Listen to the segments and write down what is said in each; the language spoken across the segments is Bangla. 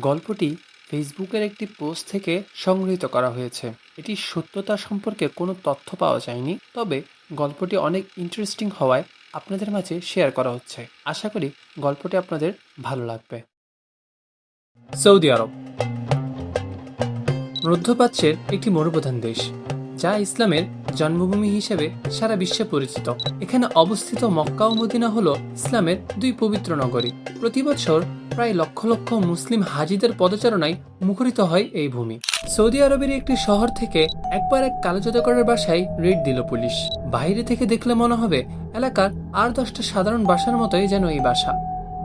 গল্পটি ফেসবুকের একটি পোস্ট থেকে সংগৃহীত করা হয়েছে। এটি সত্যতা সম্পর্কে কোনো তথ্য পাওয়া যায়নি, তবে গল্পটি অনেক ইন্টারেস্টিং হওয়ায় আপনাদের মাঝে শেয়ার করা হচ্ছে। আশা করি গল্পটি আপনাদের ভালো লাগবে। সৌদি আরব। মধ্যপ্রাচ্যের একটি মরুপ্রধান দেশ, যা ইসলামের জন্মভূমি হিসেবে সারা বিশ্বে পরিচিত। এখানে অবস্থিত মক্কা ও মদিনা হল ইসলামের দুই পবিত্র নগরী। প্রতি বছর প্রায় লক্ষ লক্ষ মুসলিম হাজিদের পদচারণায় মুখরিত হয় এই ভূমি। সৌদি আরবের একটি শহর থেকে একবার এক কালো জাদুকরের বাসায় রেড দিল পুলিশ। বাইরে থেকে দেখলে মনে হবে এলাকার আর দশটা সাধারণ বাসার মতোই যেন এই বাসা।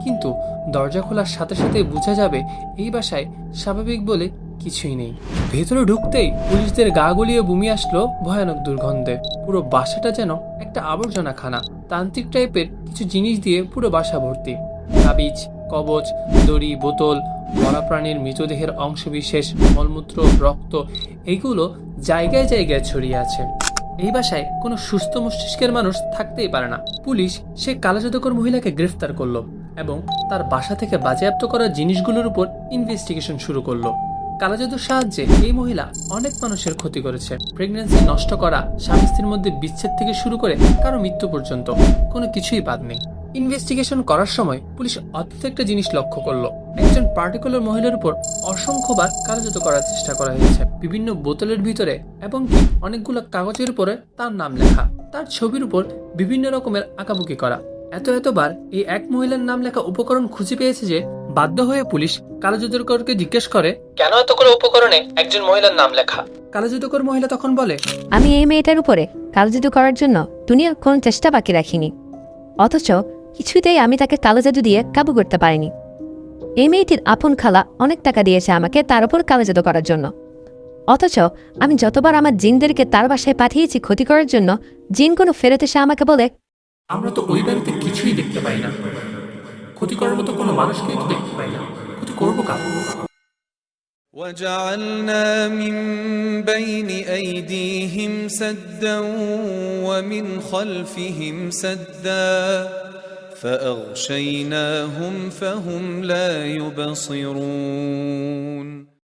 কিন্তু দরজা খোলার সাথে সাথে বোঝা যাবে এই বাসায় স্বাভাবিক বলে কিছুই নেই। ভেতরে ঢুকতেই পুলিশদের গা গলিয়ে বমি আসলো ভয়ানক দুর্গন্ধে। পুরো বাসাটা যেন একটা আবর্জনা খানা তান্ত্রিক টাইপের কিছু জিনিস দিয়ে পুরো বাসা ভর্তি। তাবিজ কবচ, দড়ি, বোতল মরা প্রাণীর মৃতদেহের অংশবিশেষ মলমূত্র রক্ত, এইগুলো জায়গায় জায়গায় ছড়িয়ে আছে। এই বাসায় কোনো সুস্থ মস্তিষ্কের মানুষ থাকতেই পারে না। পুলিশ সে কালোজাদুকর মহিলাকে গ্রেফতার করল এবং তার বাসা থেকে বাজেয়াপ্ত করা জিনিসগুলোর উপর ইনভেস্টিগেশন শুরু করল। কালোজাদুর সাহায্যে এই মহিলা অনেক মানুষের ক্ষতি করেছে। প্রেগন্যান্সি নষ্ট করা স্বামী স্ত্রীর মধ্যে বিচ্ছেদ থেকে শুরু করে কারও মৃত্যু পর্যন্ত কোনো কিছুই বাদ নেই। ইনভেস্টিগেশন করার সময় পুলিশ অদ্ভুত একটা জিনিস লক্ষ্য করল। একজন পার্টিকুলার মহিলার উপর অসংখ্যবার কালোজাদু করার চেষ্টা করা হয়েছে। বিভিন্ন বোতলের ভিতরে এবং অনেকগুলো কাগজের উপরে তার নাম লেখা। তার ছবির উপর বিভিন্ন রকমের আঁকাবুকি করা। এত এতবার এই এক মহিলার নাম লেখা উপকরণ খুঁজে পেয়েছে যে বাধ্য হয়ে পুলিশ কালো জাদুকরকে জিজ্ঞেস করে, কেন এত করে উপকরণে একজন মহিলার নাম লেখা? কালো জাদুকর মহিলা তখন বলে, আমি এই মেয়েটার উপরে কালো জাদু করার জন্য দুনিয়ার কোনো চেষ্টা বাকি রাখিনি। অথচ কিছুতেই আমি তাকে কালো জাদু দিয়ে কাবু করতে পারিনি এই মেয়েটির আপন খালা অনেক টাকা দিয়েছে আমাকে তার উপর কালো জাদু করার জন্য অথচ আমি যতবার আমার জিনদেরকে তার বাসায় পাঠিয়েছি ক্ষতি করার জন্য জিন কোনো ফেরত এসে আমাকে বলে আমরা তো ওই বাড়িতে কিছুই দেখতে পাই না ক্ষতি করার মতো কোনো মানুষকেই তো দেখতে পাই না ক্ষতি করবো কারো وجعلنا من بين أيديهم سدا ومن خلفهم سدا فأغشيناهم فهم لا يبصرون